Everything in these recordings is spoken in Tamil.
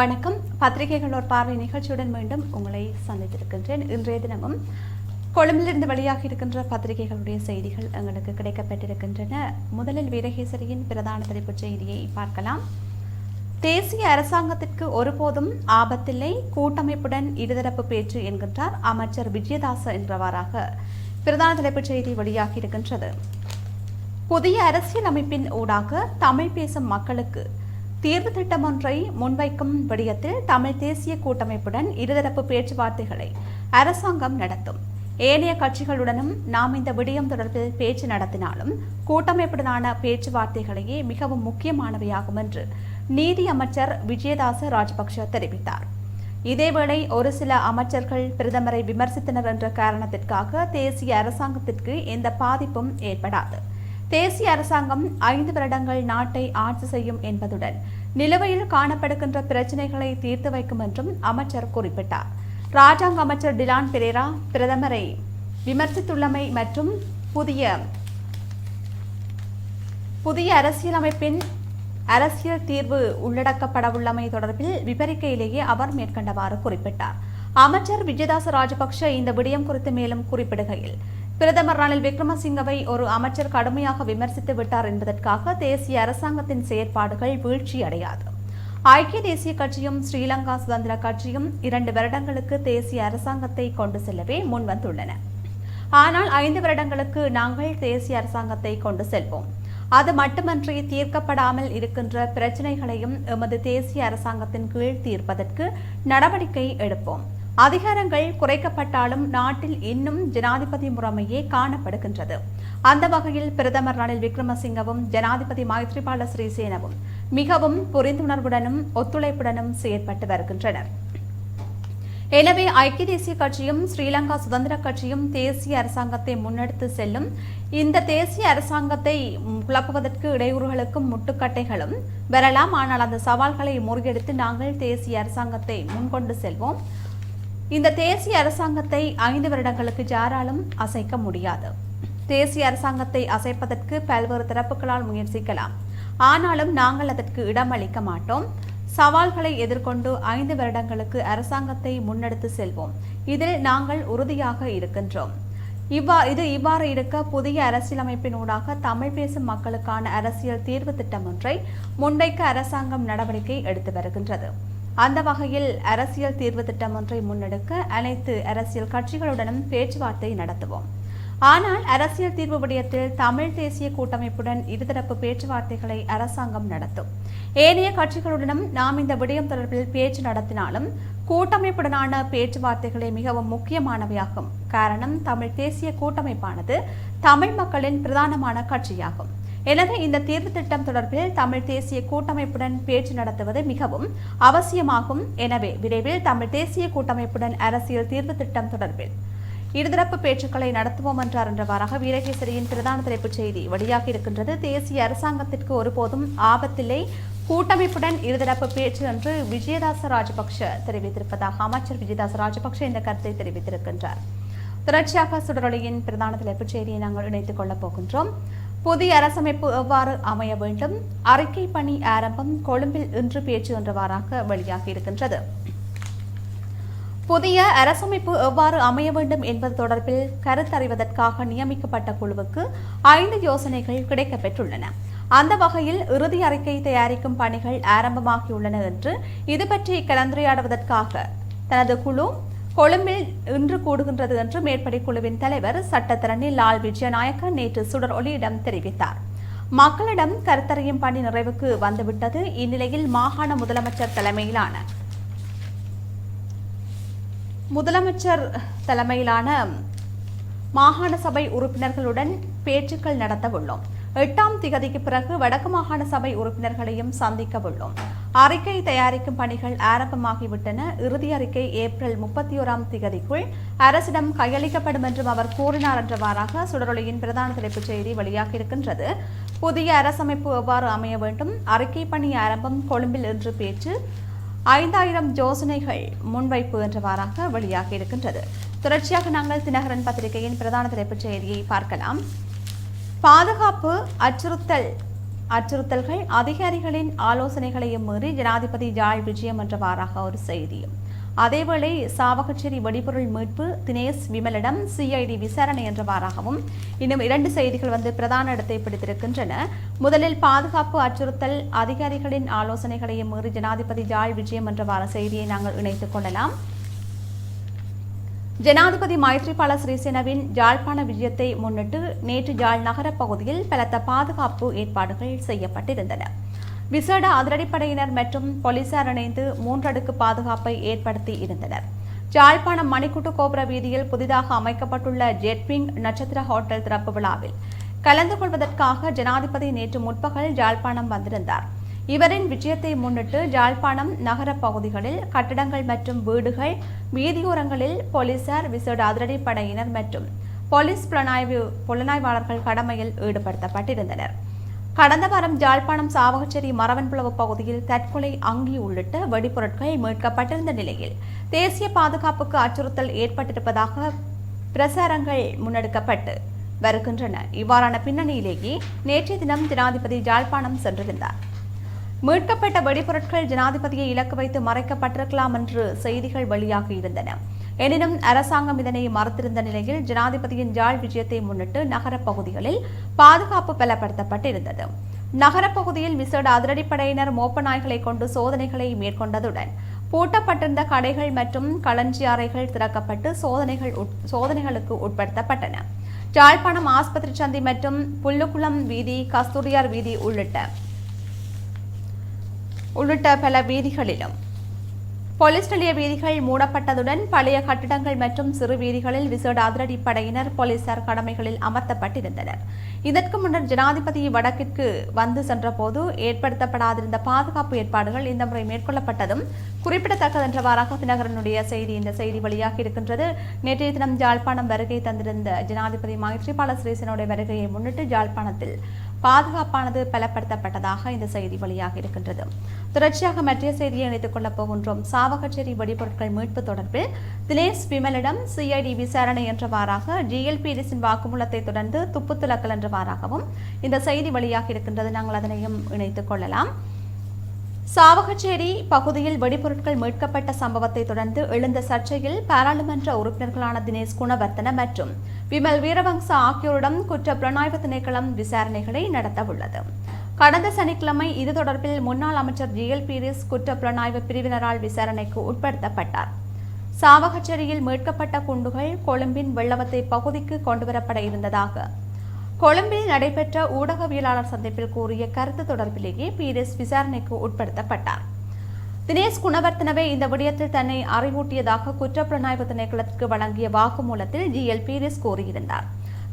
வணக்கம். பத்திரிகைகள் ஒரு பார்வை நிகழ்ச்சியுடன் மீண்டும் உங்களை சந்தித்திருக்கின்றேன். இன்றைய தினமும் கொழும்பிலிருந்து வெளியாகி இருக்கின்ற பத்திரிகைகளுடைய செய்திகள் எங்களுக்கு கிடைக்கப்பட்டிருக்கின்றன. முதலில் வீரகேசரியின் பிரதான தலைப்புச் செய்தியை பார்க்கலாம். தேசிய அரசாங்கத்திற்கு ஒருபோதும் ஆபத்தில்லை. கூட்டமைப்புடன் இருதரப்பு பேச்சு என்கின்றார் அமைச்சர் விஜயதாச என்றவாறாக பிரதான தலைப்புச் செய்தி வெளியாகி இருக்கின்றது. புதிய அரசியல் அமைப்பின் ஊடாக தமிழ் பேசும் மக்களுக்கு தீர்வு திட்டம் ஒன்றை முன்வைக்கும் விடயத்தில் தமிழ் தேசிய கூட்டமைப்புடன் இருதரப்பு பேச்சுவார்த்தைகளை அரசாங்கம் நடத்தும். ஏனைய கட்சிகளுடனும் நாம் இந்த விடயம் தொடர்பில் பேச்சு நடத்தினாலும் கூட்டமைப்புடனான பேச்சுவார்த்தைகளையே மிகவும் முக்கியமானவையாகும் என்று நீதி அமைச்சர் விஜயதாச ராஜபக்ஷ தெரிவித்தார். இதேவேளை ஒரு சில அமைச்சர்கள் பிரதமரை விமர்சித்தனர் என்ற காரணத்திற்காக தேசிய அரசாங்கத்திற்கு எந்த பாதிப்பும் ஏற்படாது. தேசிய அரசாங்கம் ஐந்து வருடங்கள் நாட்டை ஆட்சி செய்யும் என்பதுடன் நிலுவையில் காணப்படுகின்ற பிரச்சினைகளை தீர்த்து வைக்கும் என்றும் அமைச்சர் குறிப்பிட்டார். ராஜாங்க அமைச்சர் டிலான் பெரேரா பிரதமரை விமர்சித்துள்ளமை மற்றும் புதிய புதிய அரசியலமைப்பின் அரசியல் தீர்வு உள்ளடக்கப்படவுள்ளமை தொடர்பில் விபரிக்கையிலேயே அவர் மேற்கண்டவாறு குறிப்பிட்டார். அமைச்சர் விஜயதாச ராஜபக்ஷ இந்த விடயம் குறித்து மேலும் குறிப்பிடுகையில் பிரதமர் ரணில் விக்ரமசிங்கவை ஒரு அமைச்சர் கடுமையாக விமர்சித்து விட்டார் என்பதற்காக தேசிய அரசாங்கத்தின் செயற்பாடுகள் வீழ்ச்சி அடையாது ஐக்கிய தேசிய கட்சியும் ஸ்ரீலங்கா சுதந்திர கட்சியும் இரண்டு வருடங்களுக்கு தேசிய அரசாங்கத்தை கொண்டு செல்லவே முன்வந்துள்ளன. ஆனால் ஐந்து வருடங்களுக்கு நாங்கள் தேசிய அரசாங்கத்தை கொண்டு செல்வோம். அது மட்டுமன்றி தீர்க்கப்படாமல் இருக்கின்ற பிரச்சினைகளையும் எமது தேசிய அரசாங்கத்தின் கீழ் தீர்ப்பதற்கு நடவடிக்கை எடுப்போம். அதிகாரங்கள் குறைக்கப்பட்டாலும் நாட்டில் இன்னும் ஜனாதிபதி முறைமையே காணப்படுகின்றது. அந்த வகையில் பிரதமர் ரணில் விக்ரமசிங்கவும் ஜனாதிபதி மைத்ரிபால ஸ்ரீசேனவும் மிகவும் புரிந்துணர்வுடனும் ஒத்துழைப்புடனும் செயற்பட்டு வருகின்றனர். எனவே ஐக்கிய தேசிய கட்சியும் ஸ்ரீலங்கா சுதந்திர கட்சியும் தேசிய அரசாங்கத்தை முன்னெடுத்து செல்லும் இந்த தேசிய அரசாங்கத்தை குழப்புவதற்கு இடையூறுகளுக்கும் முட்டுக்கட்டைகளும் வரலாம். ஆனால் அந்த சவால்களை முறியடித்து நாங்கள் தேசிய அரசாங்கத்தை முன்கொண்டு செல்வோம். இந்த தேசிய அரசாங்கத்தை ஐந்து வருடங்களுக்கு யாராலும் அசைக்க முடியாது. தேசிய அரசாங்கத்தை அசைப்பதற்கு பல்வேறு தரப்புகளால் முயற்சிக்கலாம். ஆனாலும் நாங்கள் அதற்கு இடமளிக்க மாட்டோம். சவால்களை எதிர்கொண்டு ஐந்து வருடங்களுக்கு அரசாங்கத்தை முன்னெடுத்து செல்வோம். இதில் நாங்கள் உறுதியாக இருக்கின்றோம். இவ்வா இது இவ்வாறு இருக்க புதிய அரசியலமைப்பினூடாக தமிழ் பேசும் மக்களுக்கான அரசியல் தீர்வு திட்டம் ஒன்றை முன்வைக்க அரசாங்கம் நடவடிக்கை எடுத்து வருகின்றது. அந்த வகையில் அரசியல் தீர்வு திட்டம் ஒன்றை முன்னெடுக்க அனைத்து அரசியல் கட்சிகளுடனும் பேச்சுவார்த்தை நடத்துவோம். ஆனால் அரசியல் தீர்வு விடயத்தில் தமிழ் தேசிய கூட்டமைப்புடன் இருதரப்பு பேச்சுவார்த்தைகளை அரசாங்கம் நடத்தும். ஏனைய கட்சிகளுடனும் நாம் இந்த விடயம் தொடர்பில் பேச்சு நடத்தினாலும் கூட்டமைப்புடனான பேச்சுவார்த்தைகளே மிகவும் முக்கியமானவையாகும். காரணம் தமிழ் தேசிய கூட்டமைப்பானது தமிழ் மக்களின் பிரதானமான கட்சியாகும். எனவே இந்த தீர்வு திட்டம் தொடர்பில் தமிழ் தேசிய கூட்டமைப்புடன் பேச்சு நடத்துவது மிகவும் அவசியமாகும். எனவே விரைவில் தமிழ் தேசிய கூட்டமைப்புடன் அரசியல் தீர்வு திட்டம் தொடர்பில் இருதரப்பு பேச்சுக்களை நடத்துவோம் என்றார் என்றவாறாக வீரகேசரியின் பிரதான தலைப்புச் செய்தி வெளியாகி இருக்கின்றது. தேசிய அரசாங்கத்திற்கு ஒருபோதும் ஆபத்தில்லை. கூட்டமைப்புடன் இருதரப்பு பேச்சு என்று விஜயதாச ராஜபக்ஷ தெரிவித்திருப்பதாக அமைச்சர் விஜயதாச ராஜபக்ஷ இந்த கருத்தை தெரிவித்திருக்கின்றார். தொடர்ச்சியாக சுடரொலியின் பிரதான தலைப்புச் செய்தியை நாங்கள் இணைத்துக் கொள்ளப் போகின்றோம். புதிய அரசமைப்பு எவ்வாறு அமைய வேண்டும்? அறிக்கை பணி ஆரம்பம் கொழும்பில் இன்று பேச்சு என்றவாறாக வெளியாகி இருக்கின்றது. புதிய அரசமைப்பு எவ்வாறு அமைய வேண்டும் என்பது தொடர்பில் கருத்தறிவதற்காக நியமிக்கப்பட்ட குழுவுக்கு ஐந்து யோசனைகள் கிடைக்கப்பெற்றுள்ளன. அந்த வகையில் இறுதி அறிக்கை தயாரிக்கும் பணிகள் ஆரம்பமாகியுள்ளன என்று இது பற்றி கலந்துரையாடுவதற்காக தனது குழு கொழும்பில் இன்று கூடுகின்றது என்று மேற்படி குழுவின் தலைவர் சட்டத்தரணி லால் விஜயநாயக்க நேற்று சுடர் ஒளியிடம் தெரிவித்தார். மக்களிடம் கருத்தறியும் பணி நிறைவுக்கு வந்துவிட்டது. இந்நிலையில் மாகாண முதலமைச்சர் தலைமையிலான முதலமைச்சர் தலைமையிலான மாகாண சபை உறுப்பினர்களுடன் பேச்சுக்கள் நடத்த உள்ளோம் எட்டாம் திகதிக்கு பிறகு வடக்கு மாகாண சபை உறுப்பினர்களையும் சந்திக்க உள்ளோம் அறிக்கை தயாரிக்கும் பணிகள் ஆரம்பமாகிவிட்டன. இறுதி அறிக்கை ஏப்ரல் முப்பத்தி ஓராம் திகதிக்குள் அரசிடம் கையளிக்கப்படும் என்றும் அவர் கூறினார் என்றவாறாக சுடரொலியின் பிரதான தலைப்புச் செய்தி வெளியாகியிருக்கின்றது. புதிய அரசமைப்பு எவ்வாறு அமைய வேண்டும்? அறிக்கை பணி ஆரம்பம் கொழும்பில் இன்று பேச்சு. ஐந்தாயிரம் யோசனைகள் முன்வைப்பு என்றவாறாக வெளியாகி இருக்கின்றது தொடர்ச்சியாக நாங்கள் தினகரன் பத்திரிகையின் பிரதான தலைப்புச் செய்தியை பார்க்கலாம். பாதுகாப்பு அச்சுறுத்தல் அச்சுறுத்தல்கள் அதிகாரிகளின் ஆலோசனைகளையும் மீறி ஜனாதிபதி ஜாய் விஜயம் என்றவாறாக ஒரு செய்தியும் அதேவேளை சாவகச்சேரி வெடிபொருள் மீட்பு தினேஷ் விமலிடம் சிஐடி விசாரணை என்றவாறாகவும் இன்னும் இரண்டு செய்திகள் வந்து பிரதான இடத்தை பிடித்திருக்கின்றன. முதலில் பாதுகாப்பு அச்சுறுத்தல் அதிகாரிகளின் ஆலோசனைகளையும் மீறி ஜனாதிபதி ஜாய் விஜயம் என்றவாறு செய்தியை நாங்கள் இணைத்துக் கொள்ளலாம். ஜனாதிபதி மைத்ரிபால சிறிசேனவின் யாழ்ப்பாண விஜயத்தை முன்னிட்டு நேற்று யாழ் நகர பகுதியில் பலத்த பாதுகாப்பு ஏற்பாடுகள் செய்யப்பட்டிருந்தன. விசேட அதிரடிப்படையினர் மற்றும் போலீசார் இணைந்து மூன்றடுக்கு பாதுகாப்பை ஏற்படுத்தி இருந்தனர். யாழ்ப்பாணம் மணிக்கூட்டு கோபுர வீதியில் புதிதாக அமைக்கப்பட்டுள்ள ஜெட்விங் நட்சத்திர ஹோட்டல் திறப்பு விழாவில் கலந்து கொள்வதற்காக ஜனாதிபதி நேற்று முற்பகல் யாழ்ப்பாணம் வந்திருந்தார். இவரின் விஜயத்தை முன்னிட்டு யாழ்ப்பாணம் நகர பகுதிகளில் கட்டடங்கள் மற்றும் வீடுகள் வீதியோரங்களில் போலீசார் விசேட அதிரடிப்படையினர் மற்றும் போலீஸ் புலனாய்வு புலனாய்வாளர்கள் கடமையில் ஈடுபடுத்தப்பட்டிருந்தனர். கடந்த வாரம் யாழ்ப்பாணம் சாவகச்சேரி மரவன்புளவு பகுதியில் தற்கொலை அங்கி உள்ளிட்ட வெடிப்பொருட்கள் மீட்கப்பட்டிருந்த நிலையில் தேசிய பாதுகாப்புக்கு அச்சுறுத்தல் ஏற்பட்டிருப்பதாக பிரசாரங்கள் முன்னெடுக்கப்பட்டு வருகின்றன. இவ்வாறான பின்னணியிலேயே நேற்றைய தினம் ஜனாதிபதி யாழ்ப்பாணம் சென்றிருந்தார். மீட்கப்பட்ட வெடிபொருட்கள் ஜனாதிபதியை இலக்கு வைத்து மறைக்கப்பட்டிருக்கலாம் என்று செய்திகள் வெளியாகி இருந்தன. எனினும் அரசாங்கம் இதனை மறுத்திருந்த நிலையில் ஜனாதிபதியின் ஜாழ் விஜயத்தை முன்னிட்டு நகரப் பகுதிகளில் பாதுகாப்பு பலப்படுத்தப்பட்டிருந்தது. நகரப்பகுதியில் விசேட அதிரடிப்படையினர் மோப்ப நாய்களை கொண்டு சோதனைகளை மேற்கொண்டதுடன் பூட்டப்பட்டிருந்த கடைகள் மற்றும் களஞ்சி அறைகள் திறக்கப்பட்டு சோதனைகள் உட்- சோதனைகளுக்கு உட்படுத்தப்பட்டன. யாழ்ப்பாணம் ஆஸ்பத்திரி சந்தி மற்றும் புல்லுக்குளம் வீதி கஸ்தூரியார் வீதி உள்ளிட்ட உள்ளிட்ட பல வீதிகளிலும். போலீஸ் நிலைய வீதிகள் மூடப்பட்டதுடன் பழைய கட்டிடங்கள் மற்றும் சிறு வீதிகளில் விசேட அதிரடிப்படையினர் போலீசார் கடமைகளில் அமர்த்தப்பட்டிருந்தனர். இதற்கு முன்னர் ஜனாதிபதி வடக்கிற்கு வந்து சென்றபோது ஏற்படுத்தப்படாதிருந்த பாதுகாப்பு ஏற்பாடுகள் இந்த முறை மேற்கொள்ளப்பட்டதும் குறிப்பிடத்தக்கதென்றவாறாக தினகரனுடைய செய்தி இந்த செய்தி வெளியாகி இருக்கின்றது. நேற்றைய தினம் ஜாழ்ப்பாணம் வருகை தந்திருந்த ஜனாதிபதி மைத்ரிபால சிறிசேனுடைய வருகையை முன்னிட்டு ஜாழ்ப்பாணத்தில் பாதுகாப்பானது பலப்படுத்தப்பட்டதாக இந்த செய்தி வெளியாக இருக்கின்றது. தொடர்ச்சியாக மற்ற செய்தியை இணைத்துக் கொள்ளப் போகின்றோம். சாவகச்சேரி வெடிபொருட்கள் மீட்பு தொடர்பில் தினேஷ் விமலிடம் சிஐடி விசாரணை என்றவாறாக ஜிஎல்பிடிஸின் வாக்குமூலத்தை தொடர்ந்து துப்பு துளக்கல் என்றவாறாகவும் இந்த செய்தி வெளியாக இருக்கின்றது. நாங்கள் அதனையும் இணைத்துக் கொள்ளலாம். சாவகச்சேரி பகுதியில் வெடிபொருட்கள் மீட்கப்பட்ட சம்பவத்தை தொடர்ந்து எழுந்த சர்ச்சையில் பாராளுமன்ற உறுப்பினர்களான தினேஷ் குணவர்த்தன மற்றும் விமல் வீரவங்ச ஆகியோரிடம் குற்ற புலனாய்வு திணைக்களம் விசாரணைகளை நடத்தவுள்ளது. கடந்த சனிக்கிழமை இது தொடர்பில் முன்னாள் அமைச்சர் ஜிஎல் பீரிஸ் குற்ற புலனாய்வு பிரிவினரால் விசாரணைக்கு உட்படுத்தப்பட்டார். சாவகச்சேரியில் மீட்கப்பட்ட குண்டுகள் கொழும்பின் வெள்ளவத்தை பகுதிக்கு கொண்டுவரப்பட இருந்ததாக கொழும்பில் நடைபெற்ற ஊடகவியலாளர் சந்திப்பில் கூறிய கருத்து தொடர்பிலேயே பீரிஸ் விசாரணைக்கு உட்படுத்தப்பட்டார். தினேஷ் குணவர்த்தனவே இந்த விடயத்தில் தன்னை அறிவூட்டியதாக குற்றப்புலனாய்வு திணைக்களத்திற்கு வழங்கிய வாக்குமூலத்தில் ஜி எல் பீரிஸ் கூறியிருந்தார்.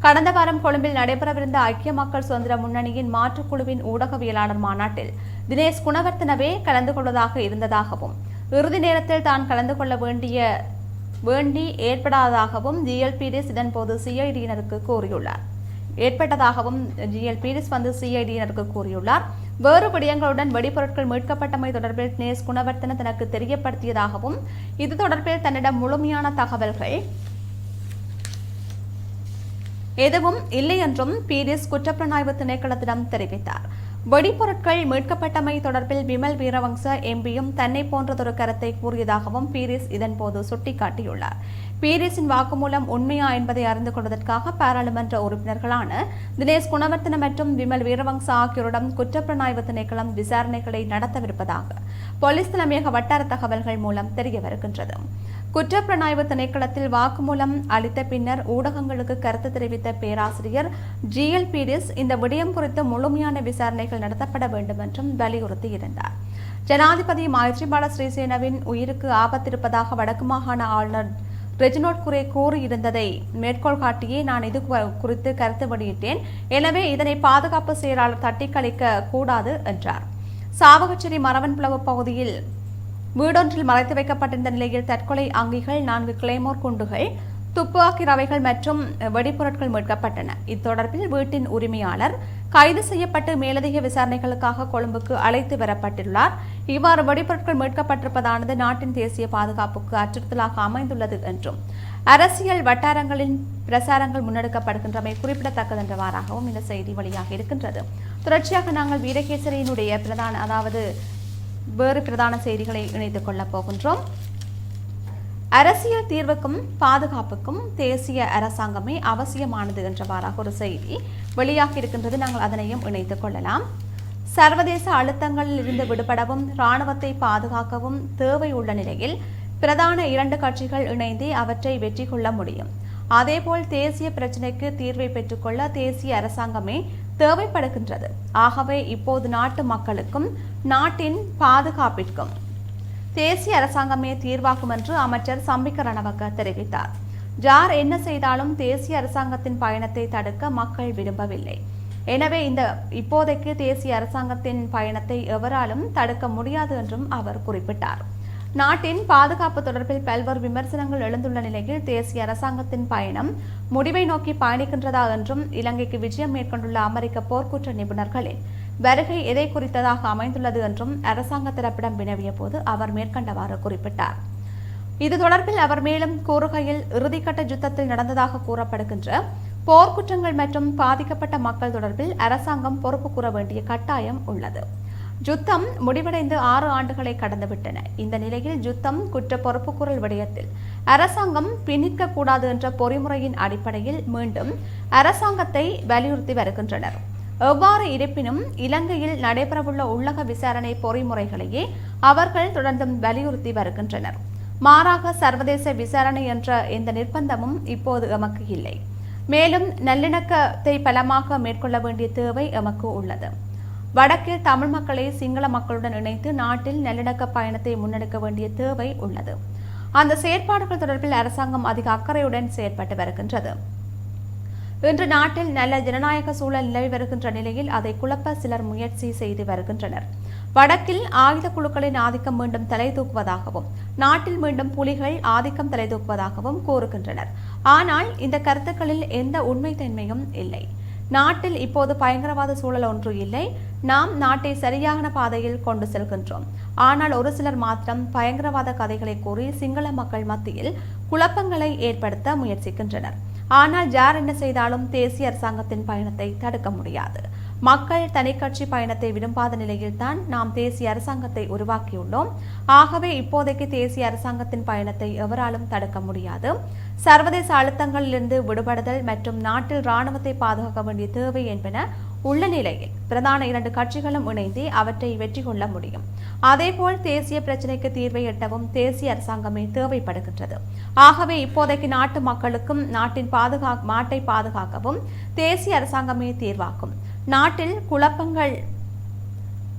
கடந்த வாரம் கொழும்பில் நடைபெறவிருந்த ஐக்கிய மக்கள் சுதந்திர முன்னணியின் மாற்றுக்குழுவின் ஊடகவியலாளர் மாநாட்டில் தினேஷ் குணவர்த்தனவே கலந்து கொள்வதாக இருந்ததாகவும் இறுதி நேரத்தில் தான் கலந்து கொள்ள வேண்டிய வேண்டி ஏற்படாததாகவும் ஜிஎல் பீரிஸ் இதன்போது சிஐடியினருக்கு கூறியுள்ளார். ஏற்பட்டதாகவும் ஜிஎல் பீரிஸ் வந்து சிஐடியினருக்கு கூறியுள்ளார். வேறு விடயங்களுடன் வெடிபொருட்கள் மீட்கப்பட்டமை தொடர்பில் நேஸ் குணவர்த்தன தனக்கு தெரியப்படுத்தியதாகவும் இது தொடர்பில் தன்னிடம் முழுமையான தகவல்கள். எதுவும் இல்லை என்றும் பீரிஸ் குற்றப்புலனாய்வு திணைக்களத்திடம் தெரிவித்தார். வெடிப்பொருட்கள் மீட்கப்பட்டமை தொடர்பில் விமல் வீரவங்ச எம்பியும் தன்னை போன்றதொரு கருத்தை கூறியதாகவும் பீரிஸ் இதன்போது சுட்டிக்காட்டியுள்ளார். பீரிஸின் வாக்குமூலம் உண்மையா என்பதை அறிந்து கொள்வதற்காக பாராளுமன்ற உறுப்பினர்களான தினேஷ் குணவர்த்தன மற்றும் விமல் வீரவங்ச ஆகியோரிடம் குற்றப்புலனாய்வு திணைக்களம் விசாரணைகளை நடத்தவிருப்பதாக போலீஸ் தலைமையக வட்டார தகவல்கள் மூலம் தெரிய வருகின்றது. குற்றப்புலனாய்வு திணைக்களத்தில் வாக்குமூலம் அளித்த பின்னர் ஊடகங்களுக்கு கருத்து தெரிவித்த பேராசிரியர் ஜிஎல் பீரிஸ் இந்த விடயம் குறித்து முழுமையான விசாரணைகள் நடத்தப்பட வேண்டும் என்றும் வலியுறுத்தியிருந்தார். ஜனாதிபதி மைத்ரிபால ஸ்ரீசேனவின் உயிருக்கு ஆபத்திருப்பதாக வடக்கு மாகாண ஆளுநர் ரெஜினோட் குரே கூறியிருந்ததை மேற்கோள் காட்டியே நான் இது குறித்து கருத்து வெளியிட்டேன். எனவே இதனை பாதுகாப்பு செயலாளர் தட்டிக்கழிக்க கூடாது என்றார். சாவகச்சேரி மரவன்பிளவு பகுதியில் வீடொன்றில் மறைத்து வைக்கப்பட்டிருந்த நிலையில் தற்கொலை அங்கிகள் நான்கு கிளைமோர் குண்டுகள் துப்பாக்கி ரவைகள் மற்றும் வெடிபொருட்கள் மீட்கப்பட்டன. இத்தொடர்பில் வீட்டின் உரிமையாளர் கைது செய்யப்பட்டு மேலதிக விசாரணைகளுக்காக கொழும்புக்கு அழைத்து வரப்பட்டுள்ளார். இவ்வாறு வெடிபொருட்கள் மீட்கப்பட்டிருப்பதானது நாட்டின் தேசிய பாதுகாப்புக்கு அச்சுறுத்தலாக அமைந்துள்ளது என்றும். அரசியல் வட்டாரங்களின் பிரசாரங்கள் முன்னெடுக்கப்படுகின்றமை குறிப்பிடத்தக்கது என்றவாறாகவும் இந்த செய்தி வெளியாக இருக்கின்றது. தொடர்ச்சியாக நாங்கள் வீரகேசரியினுடைய பிரதான அதாவது வேறு பிரதான செய்திகளை இணைத்துக் கொள்ளப் போகின்றோம். அரசியல் தீர்வுக்கும் பாதுகாப்புக்கும் தேசிய அரசாங்கமே அவசியமானது என்றவாறாக ஒரு செய்தி வெளியாகி இருக்கின்றது. நாங்கள் அதனையும் இணைத்துக் கொள்ளலாம். சர்வதேச அழுத்தங்களில் இருந்து விடுபடவும் இராணுவத்தை பாதுகாக்கவும் தேவை உள்ள நிலையில் பிரதான இரண்டு கட்சிகள் இணைந்து அவற்றை வெற்றி கொள்ள முடியும். அதேபோல் தேசிய பிரச்சினைக்கு தீர்வை பெற்றுக்கொள்ள தேசிய அரசாங்கமே தேவைப்படுகின்றது. ஆகவே இப்போது நாட்டு மக்களுக்கும் நாட்டின் பாதுகாப்பிற்கும் தேசிய அரசாங்கமே தீர்வாகும் என்று அமைச்சர் சம்பிக்க ரணவக்க தெரிவித்தார். ஜார் என்ன செய்தாலும் தேசிய அரசாங்கத்தின் பயணத்தை தடுக்க மக்கள் விரும்பவில்லை. எனவே இந்த இப்போதைக்கு தேசிய அரசாங்கத்தின் பயணத்தை எவராலும் தடுக்க முடியாது என்றும் அவர் குறிப்பிட்டார். நாட்டின் பாதுகாப்பு தொடர்பில் பல்வேறு விமர்சனங்கள் எழுந்துள்ள நிலையில் தேசிய அரசாங்கத்தின் பயணம் முடிவை நோக்கி பயணிக்கின்றதா என்றும் இலங்கைக்கு விஜயம் மேற்கொண்டுள்ள அமெரிக்க போர்க்குற்ற நிபுணர்களின் வருகை எதை குறித்ததாக அமைந்துள்ளது என்றும் அரசாங்க தரப்பிடம் வினவிய போது அவர் மேற்கண்டவாறு குறிப்பிட்டார். இது தொடர்பில் அவர் மேலும் கூறுகையில் இறுதிக்கட்ட யுத்தத்தில் நடந்ததாக கூறப்படுகின்ற போர்க்குற்றங்கள் மற்றும் பாதிக்கப்பட்ட மக்கள் தொடர்பில் அரசாங்கம் பொறுப்பு கூற வேண்டிய கட்டாயம் உள்ளது. யுத்தம் முடிவடைந்து ஆறு ஆண்டுகளை கடந்துவிட்டன. இந்த நிலையில் யுத்தம் குற்ற பொறுப்புக்கூறல் விடயத்தில் அரசாங்கம் பின்னிற்க கூடாது என்ற பொறிமுறையின் அடிப்படையில் மீண்டும் அரசாங்கத்தை வலியுறுத்தி வருகின்றனர். எவ்வாறு இருப்பினும் இலங்கையில் நடைபெறவுள்ள உள்ளக விசாரணை பொறிமுறைகளையே அவர்கள் தொடர்ந்தும் வலியுறுத்தி வருகின்றனர். மாறாக சர்வதேச விசாரணை என்ற இந்த நிர்பந்தமும் இப்போது எமக்கு இல்லை. மேலும் நல்லிணக்கத்தை பலமாக மேற்கொள்ள வேண்டிய தேவை எமக்கு உள்ளது. வடக்கில் தமிழ் மக்களை சிங்கள மக்களுடன் இணைத்து நாட்டில் நல்லிணக்க பயணத்தை முன்னெடுக்க வேண்டிய தேவை உள்ளது. அந்த செயற்பாடுகள் தொடர்பில் அரசாங்கம் அதிக அக்கறையுடன் செயற்பட்டு வருகின்றது. இன்று நாட்டில் நல்ல ஜனநாயக சூழல் நிலவி வருகின்ற நிலையில் அதை குழப்ப சிலர் முயற்சி செய்து வருகின்றனர். வடக்கில் ஆயுத குழுக்களின் ஆதிக்கம் மீண்டும் தலை தூக்குவதாகவும் நாட்டில் மீண்டும் புலிகள் ஆதிக்கம் தலை தூக்குவதாகவும் கூறுகின்றனர். ஆனால் இந்த கருத்துக்களில் எந்த உண்மைத்தன்மையும் இல்லை. நாட்டில் இப்போது பயங்கரவாத சூழல் ஒன்று இல்லை. நாம் நாட்டை சரியான பாதையில் கொண்டு செல்கின்றோம். ஆனால் ஒரு சிலர் மாத்திரம் பயங்கரவாத கதைகளை கூறி சிங்கள மக்கள் மத்தியில் குழப்பங்களை ஏற்படுத்த முயற்சிக்கின்றனர். ஆனால் யார் என்ன செய்தாலும் தேசிய அரசாங்கத்தின் பயணத்தை தடுக்க முடியாது. மக்கள் தனிக்கட்சி பயணத்தை விரும்பாத நிலையில்தான் நாம் தேசிய அரசாங்கத்தை உருவாக்கியுள்ளோம். ஆகவே இப்போதைக்கு தேசிய அரசாங்கத்தின் பயணத்தை எவராலும் தடுக்க முடியாது. சர்வதேச அழுத்தங்களிலிருந்து விடுபடுதல் மற்றும் நாட்டில் இராணுவத்தை பாதுகாக்க வேண்டிய தேவை என்பன உள்ள நிலையில் பிரதான இரண்டு கட்சிகளும் இணைந்து அவற்றை வெற்றி கொள்ள முடியும். அதேபோல் தேசிய பிரச்சினைக்கு தீர்வை எட்டவும் தேசிய அரசாங்கமே தேவைப்படுகின்றது. ஆகவே இப்போதைக்கு நாட்டு மக்களுக்கும் நாட்டின் பாதுகா நாட்டை பாதுகாக்கவும் தேசிய அரசாங்கமே தீர்வாக்கும். நாட்டில் குழப்பங்கள்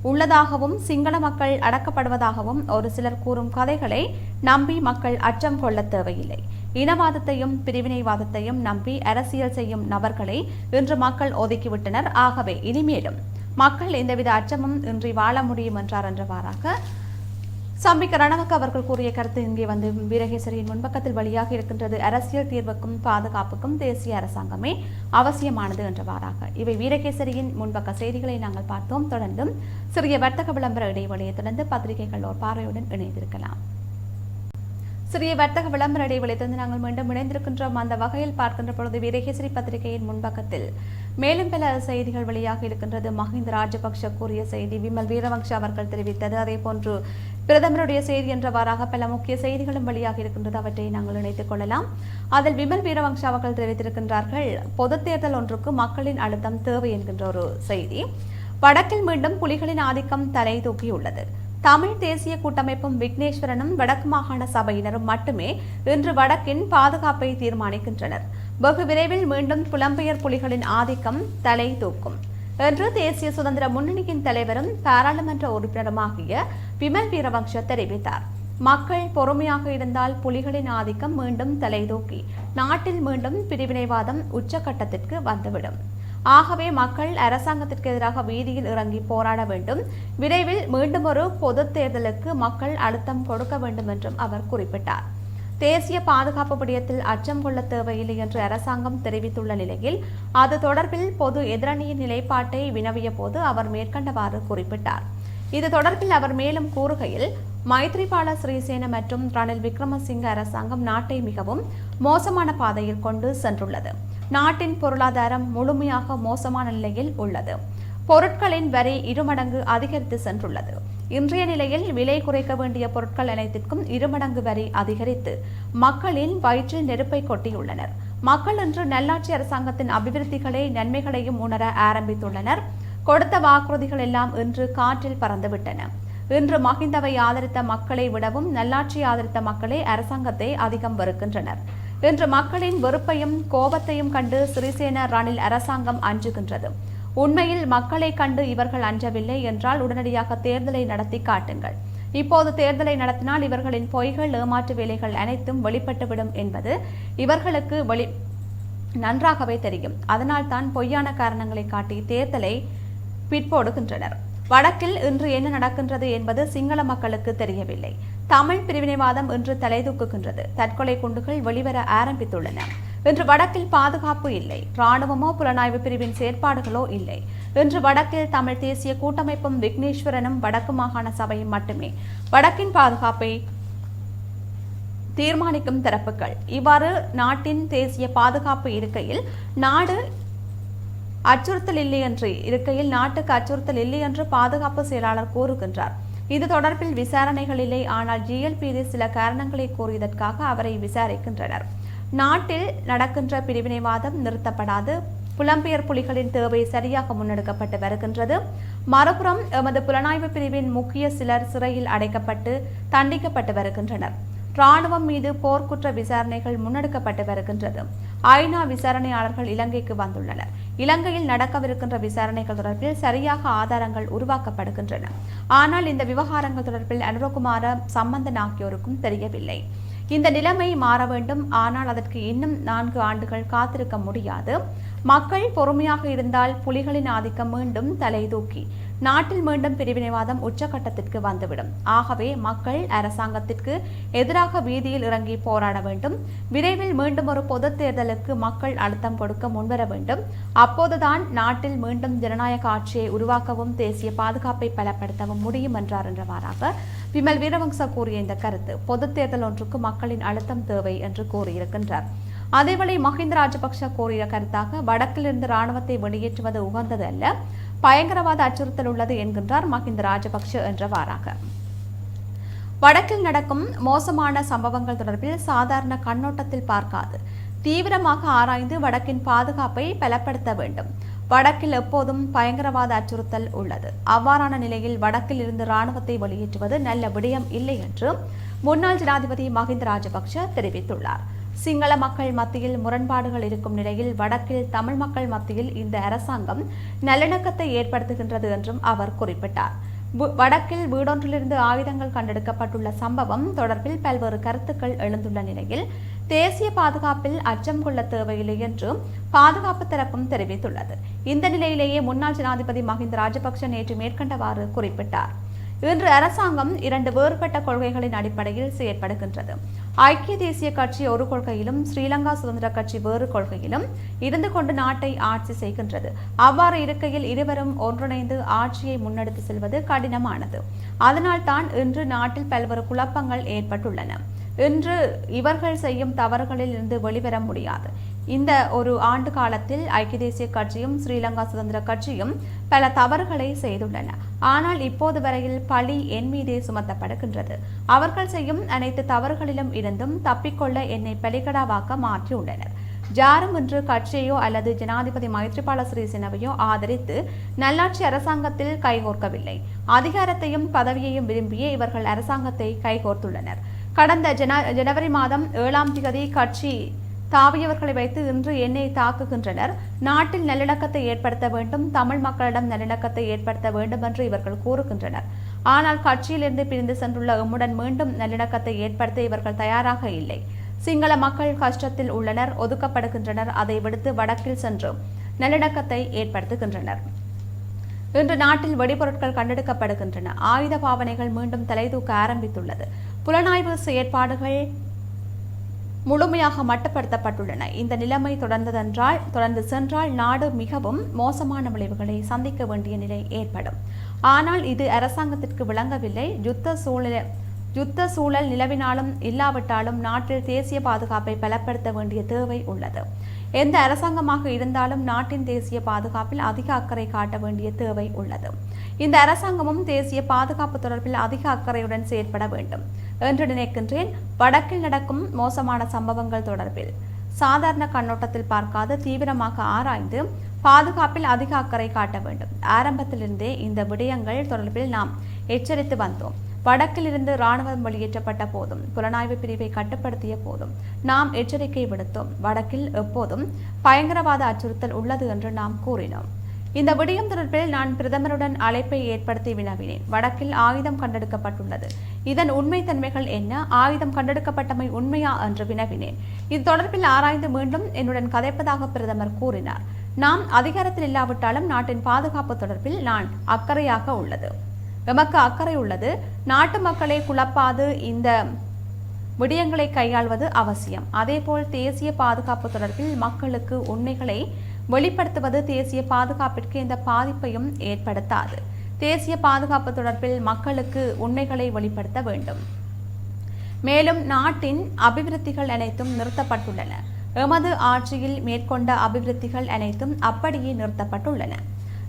உள்ளதாகவும் சிங்கள மக்கள் அடக்கப்படுவதாகவும் ஒரு சிலர் கூறும் கதைகளை நம்பி மக்கள் அச்சம் கொள்ள தேவையில்லை. இனவாதத்தையும் பிரிவினைவாதத்தையும் நம்பி அரசியல் செய்யும் நபர்களை இன்று மக்கள் ஒதுக்கிவிட்டனர். ஆகவே இனிமேலும் மக்கள் எந்தவித அச்சமும் இன்றி வாழ முடியும் என்றார். என்றவாறாக சம்பிக்க ரணவக்க அவர்கள் கூறிய கருத்து இங்கே வந்து வீரகேசரியின் முன்பக்கத்தில் வழியாக இருக்கின்றது. அரசியல் தீர்வுக்கும் பாதுகாப்புக்கும் தேசிய அரசாங்கமே அவசியமானது என்றவாறாக. இவை வீரகேசரியின் முன்பக்க செய்திகளை நாங்கள் பார்த்தோம். தொடர்ந்தும் சிறிய வர்த்தக விளம்பர இடைவெளியை தொடர்ந்து பத்திரிகைகள் ஒரு பார்வையுடன் இணைந்திருக்கலாம். சிறிய வர்த்தக விளம்பர இடைவெளியை தொடர்ந்து நாங்கள் மீண்டும் இணைந்திருக்கின்றோம். அந்த வகையில் பார்க்கின்ற பொழுது வீரகேசரி பத்திரிகையின் முன்பக்கத்தில் மேலும் பல செய்திகள் வெளியாக இருக்கின்றது. மஹிந்த ராஜபக்ஷ கூறிய செய்தி விமல் வீரவங்ஷ அவர்கள் தெரிவித்தது. அதே போன்று பிரதமருடைய செய்தி என்றவாறாக பல முக்கிய செய்திகளும் வெளியாக இருக்கின்றது. அவற்றை நாங்கள் இணைத்துக் கொள்ளலாம். அதில் விமல் வீரவங்ஷ அவர்கள் தெரிவித்திருக்கின்றார்கள். பொதுத் தேர்தல் ஒன்றுக்கு மக்களின் அழுத்தம் தேவை என்கின்ற ஒரு செய்தி. வடக்கில் மீண்டும் புலிகளின் ஆதிக்கம் தலை தூக்கியுள்ளது. தமிழ் தேசிய கூட்டமைப்பும் விக்னேஸ்வரனும் வடக்கு மாகாண சபையினரும் மட்டுமே இன்று வடக்கின் பாதுகாப்பை தீர்மானிக்கின்றனர். வெகு விரைவில் மீண்டும் புலம்பெயர் புலிகளின் ஆதிக்கம் தலை தூக்கும். என்று தேசிய சுதந்திர முன்னணியின் தலைவரும் பாராளுமன்ற உறுப்பினருமாகிய விமல் வீரவங்ச தெரிவித்தார். மக்கள் பொறுமையாக இருந்தால் புலிகளின் ஆதிக்கம் மீண்டும் தலைதூக்கி நாட்டில் மீண்டும் பிரிவினைவாதம் உச்சகட்டத்திற்கு வந்துவிடும். ஆகவே மக்கள் அரசாங்கத்திற்கு எதிராக வீதியில் இறங்கி போராட வேண்டும். விரைவில் மீண்டும் ஒரு பொது தேர்தலுக்கு மக்கள் அழுத்தம் கொடுக்க வேண்டும் என்றும் அவர் குறிப்பிட்டார். தேசிய பாதுகாப்பு விடயத்தில் அச்சம் கொள்ள தேவையில்லை என்று அரசாங்கம் தெரிவித்துள்ள நிலையில் அது தொடர்பில் பொது எதிரணியின் நிலைப்பாட்டை வினவிய போது அவர் மேற்கண்டவாறு குறிப்பிட்டார். இது தொடர்பில் அவர் மேலும் கூறுகையில் மைத்ரிபால ஸ்ரீசேன மற்றும் ரணில் விக்ரமசிங்க அரசாங்கம் நாட்டை மிகவும் மோசமான பாதையில் கொண்டு சென்றுள்ளது. நாட்டின் பொருளாதாரம் முழுமையாக மோசமான நிலையில் உள்ளது. பொருட்களின் வரி இருமடங்கு அதிகரித்து சென்றுள்ளது. இன்றைய நிலையில் விலை குறைக்க வேண்டிய பொருட்கள் அனைத்திற்கும் இருமடங்கு வரி அதிகரித்து மக்களின் வயிற்றில் நெருப்பை கொட்டியுள்ளனர். மக்கள் இன்று நல்லாட்சி அரசாங்கத்தின் அபிவிருத்திகளை நன்மைகளையும் உணர ஆரம்பித்துள்ளனர். கொடுத்த வாக்குறுதிகள் எல்லாம் இன்று காற்றில் பறந்துவிட்டன. இன்று மகிந்தவை ஆதரித்த மக்களை விடவும் நல்லாட்சி ஆதரித்த மக்களே அரசாங்கத்தை அதிகம் வெறுக்கின்றனர். இன்று மக்களின் வெறுப்பையும் கோபத்தையும் கண்டு சிறிசேன ரணில் அரசாங்கம் அஞ்சுகின்றது. உண்மையில் மக்களை கண்டு இவர்கள் அஞ்சவில்லை என்றால் உடனடியாக தேர்தலை நடத்தி காட்டுங்கள். இப்போது தேர்தலை நடத்தினால் இவர்களின் பொய்கள் ஏமாற்று வேலைகள் அனைத்தும் வெளிப்பட்டுவிடும் என்பது இவர்களுக்கு வெளி நன்றாகவே தெரியும். அதனால் தான் பொய்யான காரணங்களை காட்டி தேர்தலை பிற்போடுகின்றனர். வடக்கில் இன்று என்ன நடக்கின்றது என்பது சிங்கள மக்களுக்கு தெரியவில்லை. தமிழ் பிரிவினைவாதம் இன்று தலைதூக்குகின்றது. தற்கொலை குண்டுகள் வெளிவர ஆரம்பித்துள்ளன. இன்று வடக்கில் பாதுகாப்பு இல்லை. ராணுவமோ புலனாய்வு பிரிவின் செயற்பாடுகளோ இல்லை. இன்று வடக்கில் தமிழ் தேசிய கூட்டமைப்பும் விக்னேஸ்வரனும் வடக்கு மாகாண சபையும் மட்டுமே. வடக்கின் பாதுகாப்பை தீர்மானிக்கும் தரப்புகள். இவ்வாறு நாட்டின் தேசிய பாதுகாப்பு இருக்கையில் நாடு அச்சுறுத்தல் இல்லை என்று இருக்கையில் நாட்டுக்கு அச்சுறுத்தல் இல்லை என்று பாதுகாப்பு செயலாளர் கூறுகின்றார். இது தொடர்பில் விசாரணைகள் இல்லை. ஆனால் ஜிஎல்பிடி சில காரணங்களை கூறியதற்காக அவரை விசாரிக்கின்றனர். நாட்டில் நடக்கின்ற பிரிவினைவாதம் நிறுத்தப்படாது. புலம்பெயர் புலிகளின் தேவை சரியாக முன்னெடுக்கப்பட்டு வருகின்றது. மறுபுறம் எமது புலனாய்வு பிரிவின் முக்கிய சிலர் சிறையில் அடைக்கப்பட்டு தண்டிக்கப்பட்டு வருகின்றனர். ராணுவம் மீது போர்க்குற்ற விசாரணைகள் முன்னெடுக்கப்பட்டு வருகின்றது. ஐநா விசாரணையாளர்கள் இலங்கைக்கு வந்துள்ளனர். இலங்கையில் நடக்கவிருக்கின்ற விசாரணைகள் தொடர்பில் சரியாக ஆதாரங்கள் உருவாக்கப்படுகின்றன. ஆனால் இந்த விவகாரங்கள் தொடர்பில் அனுரகுமார சம்பந்தன் ஆகியோருக்கும் தெரியவில்லை. இந்த நிலைமை மாற வேண்டும். ஆனால் அதற்கு இன்னும் நான்கு ஆண்டுகள் காத்திருக்க முடியாது. மக்கள் பொறுமையாக இருந்தால் புலிகளின் ஆதிக்கம் மீண்டும் தலை தூக்கி நாட்டில் மீண்டும் பிரிவினைவாதம் உச்சகட்டத்திற்கு வந்துவிடும். ஆகவே மக்கள் அரசாங்கத்திற்கு எதிராக வீதியில் இறங்கி போராட வேண்டும். விரைவில் மீண்டும் ஒரு பொது தேர்தலுக்கு மக்கள் அழுத்தம் கொடுக்க முன்வர வேண்டும். அப்போதுதான் நாட்டில் மீண்டும் ஜனநாயக ஆட்சியை உருவாக்கவும் தேசிய பாதுகாப்பை பலப்படுத்தவும் முடியும் என்றார் என்றவாறாக விமல் வீரவங்சா கூறிய இந்த கருத்து பொது தேர்தல் ஒன்றுக்கு மக்களின் அழுத்தம் தேவை என்று கூறியிருக்கின்றார். அதேவேளை மஹிந்த ராஜபக்ஷ கூறிய கருத்தாக வடக்கிலிருந்து ராணுவத்தை வெளியேற்றுவது உகந்தது அல்ல பயங்கரவாத அச்சுறுத்தல் உள்ளது என்கின்றார் மஹிந்த ராஜபக்ஷ என்றவாறாக. வடக்கில் நடக்கும் மோசமான சம்பவங்கள் தொடர்பில் சாதாரண கண்ணோட்டத்தில் பார்க்காது. தீவிரமாக ஆராய்ந்து வடக்கின் பாதுகாப்பை பலப்படுத்த வேண்டும். வடக்கில் எப்போதும் பயங்கரவாத அச்சுறுத்தல் உள்ளது. அவ்வாறான நிலையில் வடக்கில் இருந்து ராணுவத்தை வெளியேற்றுவது நல்ல விடயம் இல்லை என்று முன்னாள் ஜனாதிபதி மஹிந்த ராஜபக்ஷ தெரிவித்துள்ளார். சிங்கள மக்கள் மத்தியில் முரண்பாடுகள் இருக்கும் நிலையில் வடக்கில் தமிழ் மக்கள் மத்தியில் இந்த அரசாங்கம் நல்லிணக்கத்தை ஏற்படுத்துகின்றது என்றும் அவர் குறிப்பிட்டார். வடக்கில் வீடொன்றிலிருந்து ஆயுதங்கள் கண்டெடுக்கப்பட்டுள்ள சம்பவம் தொடர்பில் பல்வேறு கருத்துக்கள் எழுந்துள்ள நிலையில் தேசிய பாதுகாப்பில் அச்சம் கொள்ள தேவையில்லை என்று பாதுகாப்பு தரப்பும் தெரிவித்துள்ளது. இந்த நிலையிலேயே முன்னாள் ஜனாதிபதி மஹிந்த ராஜபக்ஷ நேற்று மேற்கண்டவாறு குறிப்பிட்டார். இன்று அரசாங்கம் இரண்டு வேறுபட்ட கொள்கைகளின் அடிப்படையில் செயற்படுகின்றது. ஐக்கிய தேசிய கட்சி ஒரு கொள்கையிலும் ஸ்ரீலங்கா சுதந்திர கட்சி வேறு கொள்கையிலும் இருந்து கொண்டு நாட்டை ஆட்சி செய்கின்றது. அவ்வாறு இருக்கையில் இருவரும் ஒன்றிணைந்து ஆட்சியை முன்னெடுத்து செல்வது கடினமானது. அதனால்தான் இன்று நாட்டில் பல்வேறு குழப்பங்கள் ஏற்பட்டுள்ளன. இன்று இவர்கள் செய்யும் தவறுகளில் இருந்து வெளிவர முடியாது. இந்த ஒரு ஆண்டு காலத்தில் ஐக்கிய தேசிய கட்சியும் ஸ்ரீலங்கா சுதந்திர கட்சியும் பல தவறுகளை செய்துள்ளன. ஆனால் இப்போது வரையில் பழி என் மீதே சுமத்தப்படுகின்றது. அவர்கள் செய்யும் அனைத்து தவறுகளிலும் இருந்தும் தப்பிக்கொள்ள என்னை பலிகடாவாக்க மாற்றியுள்ளனர். ஜாரும் இன்று கட்சியோ அல்லது ஜனாதிபதி மைத்ரிபால சிறிசேனவையோ ஆதரித்து நல்லாட்சி அரசாங்கத்தில் கைகோர்க்கவில்லை. அதிகாரத்தையும் பதவியையும் விரும்பியே இவர்கள் அரசாங்கத்தை கைகோர்த்துள்ளனர். கடந்த ஜன ஜனவரி மாதம் ஏழாம் திகதி கட்சி தாவியவர்களை வைத்து இன்று என்னை தாக்குகின்றனர். நாட்டில் நல்லிணக்கத்தை ஏற்படுத்த வேண்டும் தமிழ் மக்களிடம் நல்லிணக்கத்தை ஏற்படுத்த வேண்டும் என்று இவர்கள் கூறுகின்றனர். ஆனால் கட்சியிலிருந்து பிரிந்து சென்றுள்ள எம்முடன் மீண்டும் நல்லிணக்கத்தை ஏற்படுத்த இவர்கள் தயாராக இல்லை. சிங்கள மக்கள் கஷ்டத்தில் உள்ளனர் ஒதுக்கப்படுகின்றனர் அதை விடுத்து வடக்கில் சென்று நல்லிணக்கத்தை ஏற்படுத்துகின்றனர். இன்று நாட்டில் வெடிபொருட்கள் கண்டெடுக்கப்படுகின்றன. ஆயுத பாவனைகள் மீண்டும் தலைதூக்க ஆரம்பித்துள்ளது. புலனாய்வு செயற்பாடுகள் முழுமையாக மட்டுப்படுத்தப்பட்டுள்ளன. இந்த நிலைமை தொடர்ந்ததென்றால் தொடர்ந்து சென்றால் நாடு மிகவும் மோசமான விளைவுகளை சந்திக்க வேண்டிய நிலை ஏற்படும். ஆனால் இது அரசாங்கத்திற்கு விளங்கவில்லை. யுத்த சூழல யுத்த சூழல் நிலவினாலும் இல்லாவிட்டாலும் நாட்டில் தேசிய பாதுகாப்பை பலப்படுத்த வேண்டிய தேவை உள்ளது. எந்த அரசாங்கமாக இருந்தாலும் நாட்டின் தேசிய பாதுகாப்பில் அதிக அக்கறை காட்ட வேண்டிய தேவை உள்ளது. இந்த அரசாங்கமும் தேசிய பாதுகாப்பு தொடர்பில் அதிக அக்கறையுடன் செயற்பட வேண்டும். என்று நினைக்கின்றேன் வடக்கில் நடக்கும் மோசமான சம்பவங்கள் தொடர்பில். சாதாரண கண்ணோட்டத்தில் பார்க்காது தீவிரமாக ஆராய்ந்து பாதுகாப்பில் அதிக அக்கறை காட்ட வேண்டும். ஆரம்பத்திலிருந்தே இந்த விடயங்கள் தொடர்பில் நாம் எச்சரித்து வந்தோம். வடக்கிலிருந்து இராணுவம் வெளியேற்றப்பட்ட போதும் புலனாய்வு பிரிவை கட்டுப்படுத்திய போதும் நாம் எச்சரிக்கை விடுத்தோம். வடக்கில் எப்போதும் பயங்கரவாத அச்சுறுத்தல் உள்ளது என்று நாம் கூறினோம். இந்த விடயம் தொடர்பில் நான் பிரதமருடன் அழைப்பை ஏற்படுத்தி வினவினேன். வடக்கில் ஆயுதம் கண்டெடுக்கப்பட்டுள்ளது. இதன் உண்மைத்தன்மைகள் என்ன? ஆயுதம் கண்டெடுக்கப்பட்டமை உண்மையா என்று வினவினேன். இது தொடர்பில் ஆராய்ந்து மீண்டும் என்னுடன் கதைப்பதாக பிரதமர் கூறினார். நாம் அதிகாரத்தில் இல்லாவிட்டாலும் நாட்டின் பாதுகாப்பு தொடர்பில் நான் அக்கறையாக உள்ளது. எமக்கு அக்கறை உள்ளது. நாட்டு மக்களை குழப்பாது. இந்த விடயங்களை கையாள்வது அவசியம். அதேபோல் தேசிய பாதுகாப்பு தொடர்பில் மக்களுக்கு உண்மைகளை வெளிப்படுத்துவது தேசிய பாதுகாப்பிற்கு எந்த பாதிப்பையும் ஏற்படுத்தாது. தேசிய பாதுகாப்பு தொடர்பில் மக்களுக்கு உண்மைகளை வெளிப்படுத்த வேண்டும். மேலும் நாட்டின் அபிவிருத்திகள் அனைத்தும் நிறுத்தப்பட்டுள்ளன. எமது ஆட்சியில் மேற்கொண்ட அபிவிருத்திகள் அனைத்தும் அப்படியே நிறுத்தப்பட்டுள்ளன.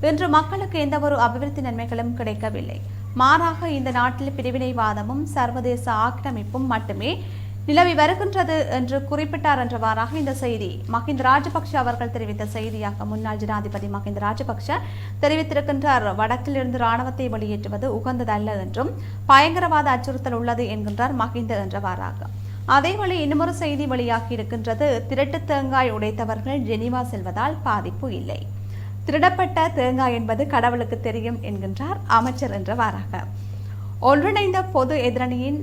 இன்று மக்களுக்கு எந்தவொரு அபிவிருத்தி நன்மைகளும் கிடைக்கவில்லை. மாறாக இந்த நாட்டில் பிரிவினைவாதமும் சர்வதேச ஆக்கிரமிப்பும் மட்டுமே நிலவி வருகின்றது என்று குறிப்பிட்டார் என்றவாறாக இந்த செய்தி மஹிந்த ராஜபக்ஷ அவர்கள் தெரிவித்த செய்தியாக முன்னாள் ஜனாதிபதி மஹிந்த ராஜபக்ஷ தெரிவித்திருக்கின்றார். வடக்கிலிருந்து ராணுவத்தை வெளியேற்றுவது உகந்ததல்ல என்றும் பயங்கரவாத அச்சுறுத்தல் உள்ளது என்கின்றார் மஹிந்த என்றவாறாக. அதேவேளை இன்னுமொரு செய்தி வெளியாகி இருக்கின்றது. திரட்டு தேங்காய் உடைத்தவர்கள் ஜெனிவா செல்வதால் பாதிப்பு இல்லை. திருடப்பட்ட தேங்காய் என்பது கடவுளுக்கு தெரியும் என்கின்றார் அமைச்சர் என்றவாறாக. ஒன்றிணைந்த பொது எதிரணியின்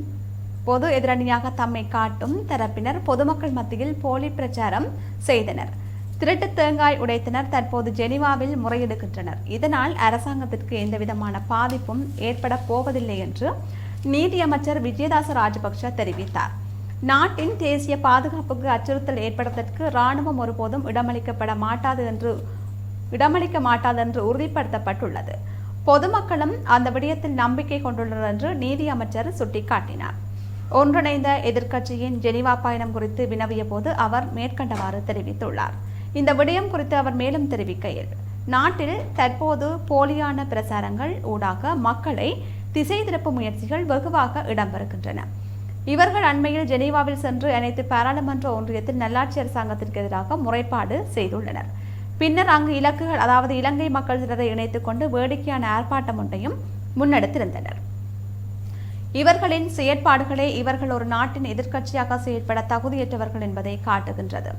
பொது எதிரணியாக தம்மை காட்டும் தரப்பினர் பொதுமக்கள் மத்தியில் போலி பிரச்சாரம் செய்தனர். திருட்டு தேங்காய் உடைத்தனர். தற்போது ஜெனீவாவில் முறையிடுகின்றனர். இதனால் அரசாங்கத்திற்கு எந்தவிதமான பாதிப்பும் ஏற்பட போவதில்லை என்று நீதியமைச்சர் விஜயதாச ராஜபக்ஷ தெரிவித்தார். நாட்டின் தேசிய பாதுகாப்புக்கு அச்சுறுத்தல் ஏற்படுவதற்கு இராணுவம் ஒருபோதும் இடமளிக்கப்பட மாட்டாது என்று இடமளிக்க மாட்டாது என்று உறுதிப்படுத்தப்பட்டுள்ளது. பொதுமக்களும் அந்த விடயத்தில் நம்பிக்கை கொண்டுள்ளனர் என்று நீதியமைச்சர் சுட்டிக்காட்டினார். ஒன்றிணைந்த எதிர்க்கட்சியின் ஜெனீவா பயணம் குறித்து வினவிய போது அவர் மேற்கண்டவாறு தெரிவித்துள்ளார். இந்த விடயம் குறித்து அவர் மேலும் தெரிவிக்கையில் நாட்டில் தற்போது போலியான பிரசாரங்கள் ஊடாக மக்களை திசை திருப்பும் முயற்சிகள் வெகுவாக இடம்பெறுகின்றன. இவர்கள் அண்மையில் ஜெனீவாவில் சென்று அனைத்து பாராளுமன்ற ஒன்றியத்தில் நல்லாட்சி அரசாங்கத்திற்கு எதிராக முறைப்பாடு செய்துள்ளனர். பின்னர் அங்கு இலக்குகள் அதாவது இலங்கை மக்கள் சிலரை இணைத்துக் கொண்டு வேடிக்கையான ஆர்ப்பாட்டம் ஒன்றையும் முன்னெடுத்திருந்தனர். இவர்களின் செயற்பாடுகளே இவர்கள் ஒரு நாட்டின் எதிர்க்கட்சியாக செயற்பட தகுதியற்றவர்கள் என்பதை காட்டுகின்றது.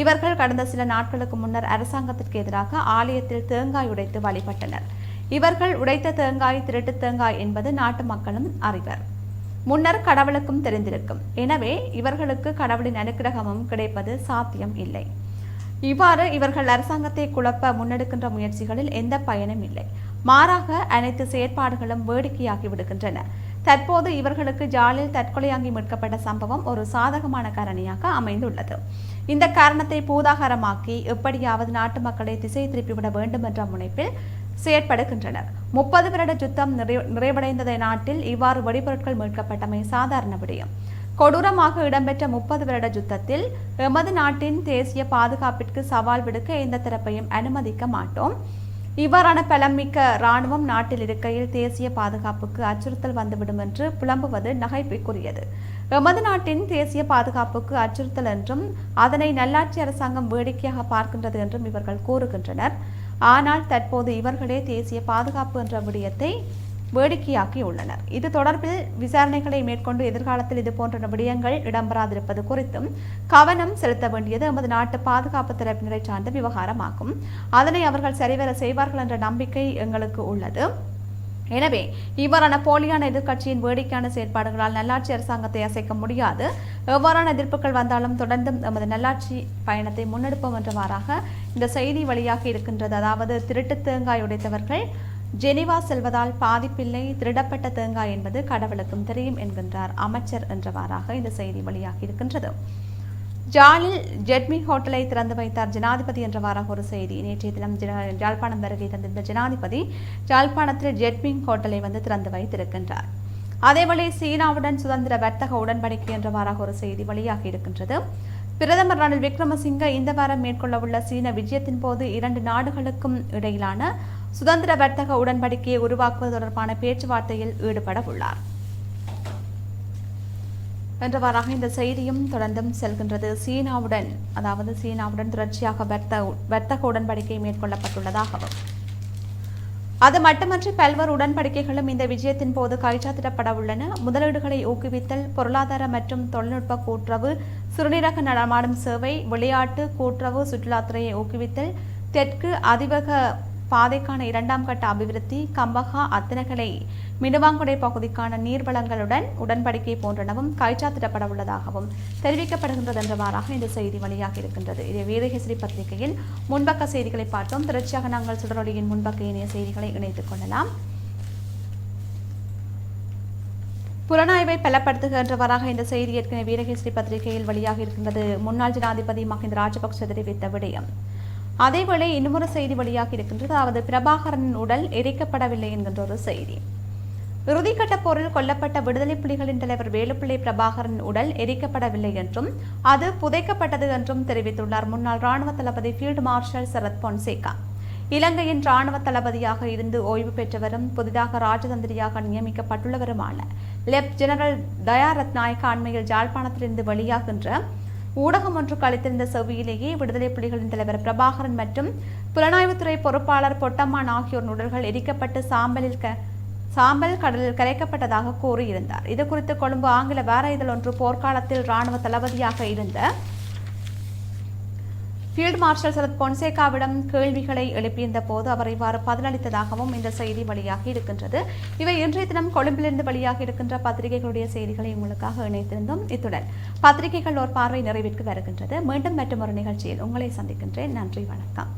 இவர்கள் கடந்த சில நாட்களுக்கு முன்னர் அரசாங்கத்திற்கு எதிராக ஆலயத்தில் தேங்காய் உடைத்து வழிபட்டனர். இவர்கள் உடைத்த தேங்காய் திருட்டு தேங்காய் என்பது நாட்டு மக்களும் அறிவர். முன்னர் கடவுளுக்கும் தெரிந்திருக்கும். எனவே இவர்களுக்கு கடவுளின் அனுக்கிரகமும் கிடைப்பது சாத்தியம் இல்லை. இவ்வாறு இவர்கள் அரசாங்கத்தை குழப்ப முன்னெடுக்கின்ற முயற்சிகளில் எந்த பயனும் இல்லை. மாறாக அனைத்து செயற்பாடுகளும் வேடிக்கையாகி விடுகின்றன. தற்போது இவர்களுக்கு ஜாலில் தற்கொலையாகி மீட்கப்பட்ட சம்பவம் ஒரு சாதகமான காரணியாக அமைந்துள்ளது. இந்த காரணத்தை பூதாகரமாக்கி எப்படியாவது நாட்டு மக்களை திசை திருப்பிவிட வேண்டும் என்ற முனைப்பில் செயற்படுகின்றனர். முப்பது வருட யுத்தம் நிறை- நிறைவடைந்ததை நாட்டில் இவ்வாறு வெடிபொருட்கள் மீட்கப்பட்டமை சாதாரண விடயம். கொடூரமாக இடம்பெற்ற முப்பது வருட யுத்தத்தில் எமது நாட்டின் தேசிய பாதுகாப்பிற்கு சவால் விடுக்க எந்த தரப்பையும் அனுமதிக்க மாட்டோம். இவ்வாறான பலமிக்க இராணுவம் நாட்டில் இருக்கையில் தேசிய பாதுகாப்புக்கு அச்சுறுத்தல் வந்துவிடும் என்று புலம்புவது நகைப்புக்குரியது எமது நாட்டின் தேசிய பாதுகாப்புக்கு அச்சுறுத்தல் என்றும் அதனை நல்லாட்சி அரசாங்கம் வேடிக்கையாக பார்க்கின்றது என்றும் இவர்கள் கூறுகின்றனர். ஆனால் தற்போது இவர்களே தேசிய பாதுகாப்பு என்ற விடயத்தை வேடிக்கையாக்கி உள்ளனர் இது தொடர்பில் விசாரணைகளை மேற்கொண்டு எதிர்காலத்தில் இதுபோன்ற விடயங்கள் இடம்பெறாதிருப்பது குறித்தும் கவனம் செலுத்த வேண்டியது எமது நாட்டு பாதுகாப்பு தரப்பினரை சார்ந்த விவகாரமாகும். அதனை அவர்கள் சரிவர செய்வார்கள் என்ற நம்பிக்கை எங்களுக்கு உள்ளது. எனவே இவ்வாறான போலியான எதிர்க்கட்சியின் வேடிக்கையான செயற்பாடுகளால் நல்லாட்சி அரசாங்கத்தை அசைக்க முடியாது. எவ்வாறான எதிர்ப்புகள் வந்தாலும் தொடர்ந்தும் எமது நல்லாட்சி பயணத்தை முன்னெடுப்போம் என்றவாறாக இந்த செய்தி வழியாக இருக்கின்றது. அதாவது திருட்டு தேங்காய் உடைத்தவர்கள் ஜெனிவா செல்வதால் பாதிப்பில்லை திருடப்பட்ட தேங்காய் என்பது கடவுளுக்கும் தெரியும் என்கின்றார் அமைச்சர் என்றவாறாக இந்த செய்தி வெளியாகி இருக்கின்றது ஜாலில் ஜெட்மி ஹோட்டலை திறந்து வைத்தார் ஜனாதிபதி என்றவாறாக ஒரு செய்தி. நேற்றைய தினம் ஜாழ்ப்பாணம் வருகை தந்திருந்த ஜனாதிபதி ஜாழ்ப்பாணத்தில் ஜெட்மின் ஹோட்டலை வந்து திறந்து வைத்திருக்கின்றார். அதேவேளை சீனாவுடன் சுதந்திர வர்த்தக உடன்படிக்கை என்றவாறாக ஒரு செய்தி வெளியாகி இருக்கின்றது பிரதமர் ரணில் விக்ரமசிங்க இந்த வாரம் மேற்கொள்ளவுள்ள சீன விஜயத்தின் போது இரண்டு நாடுகளுக்கும் இடையிலான சுதந்திர வர்த்தக உடன்படிக்கையை உருவாக்குவது தொடர்பான பேச்சுவார்த்தையில் ஈடுபட உள்ளார் என்றவாறாக இந்த செய்தியும் தொடர்ந்தும் செல்கின்றது. சீனாவுடன் அதாவது சீனாவுடன் தொடர்ச்சியாக வர்த்த வர்த்தக உடன்படிக்கை மேற்கொள்ளப்பட்டுள்ளதாகவும். அது மட்டுமன்றி பல்வேறு உடன்படிக்கைகளும் இந்த விஜயத்தின் போது கைச்சாத்திடப்பட உள்ளன முதலீடுகளை ஊக்குவித்தல் பொருளாதார மற்றும் தொழில்நுட்ப கூட்டுறவு சிறுநீரக நடமாடும் சேவை விளையாட்டு கூட்டுறவு சுற்றுலாத்துறையை ஊக்குவித்தல் தெற்கு அதிவேக பாதைக்கான இரண்டாம் கட்ட அபிவிருத்தி கம்பகா அத்தனகலை மினுவாங்குடை பகுதிக்கான நீர்வளங்களுடன் உடன்படிக்கை போன்றனவும் கைச்சாத்திடப்பட உள்ளதாகவும் தெரிவிக்கப்படுகின்றது என்றவாறாக இந்த செய்தி வெளியாக இருக்கின்றது இது வேதகேசரி பத்திரிகையில் முன்பக்க செய்திகளை பார்த்தோம். தொடர்ச்சியாக நாங்கள் சுடரொலியின் முன்பக்க இணைய செய்திகளை இணைத்துக் கொள்ளலாம். புலனாய்வை பலப்படுத்துகின்றவராக இந்த செய்தி ஏற்கனவே வீரகேசரி பத்திரிகையில் வெளியாக இருக்கின்றது முன்னாள் ஜனாதிபதி மஹிந்த ராஜபக்ஷ தெரிவித்த விடயம். அதேவேளை இன்னொரு செய்தி வெளியாக இருக்கின்றது. அதாவது பிரபாகரனின் உடல் எரிக்கப்படவில்லை என்கின்ற ஒரு செய்தி. இறுதிக்கட்ட போரில் கொல்லப்பட்ட விடுதலை புலிகளின் தலைவர் வேலுப்பிள்ளை பிரபாகரன் உடல் எரிக்கப்படவில்லை என்றும் அது புதைக்கப்பட்டது என்றும் தெரிவித்துள்ளார் முன்னாள் ராணுவ தளபதி ஃபீல்டு மார்ஷல் சரத் பொன்சேகா. இலங்கையின் ராணுவ தளபதியாக இருந்து ஓய்வு பெற்றவரும் புதிதாக ராஜதந்திரியாக நியமிக்கப்பட்டுள்ளவருமான லெப் ஜெனரல் தயா ரத்நாயக்க அண்மையில் ஜாழ்ப்பாணத்திலிருந்து வெளியாகின்ற ஊடகம் ஒன்றுக்கு அளித்திருந்த செவ்வியிலேயே விடுதலை புலிகளின் தலைவர் பிரபாகரன் மற்றும் புலனாய்வுத்துறை பொறுப்பாளர் பொட்டம்மான் ஆகியோர் உடல்கள் எரிக்கப்பட்டு சாம்பலில் க சாம்பல் கடலில் கரைக்கப்பட்டதாக கூறியிருந்தார். இது குறித்து கொழும்பு ஆங்கில வார இதழ் ஒன்று போர்க்காலத்தில் இராணுவ தளபதியாக இருந்த ஃபீல்டு மார்ஷல் சரத் பொன்சேகாவிடம் கேள்விகளை எழுப்பியிருந்த போது அவர் இவ்வாறு பதிலளித்ததாகவும் இந்த செய்தி வெளியாகி இருக்கின்றது. இவை இன்றைய தினம் கொழும்பிலிருந்து வெளியாகி இருக்கின்ற பத்திரிகைகளுடைய செய்திகளை உங்களுக்காக இணைத்திருந்தோம். இத்துடன் பத்திரிகைகள் ஒரு பார்வை நிறைவிற்கு வருகின்றது. மீண்டும் மற்றும் ஒரு நிகழ்ச்சியில் உங்களை சந்திக்கின்றேன். நன்றி வணக்கம்.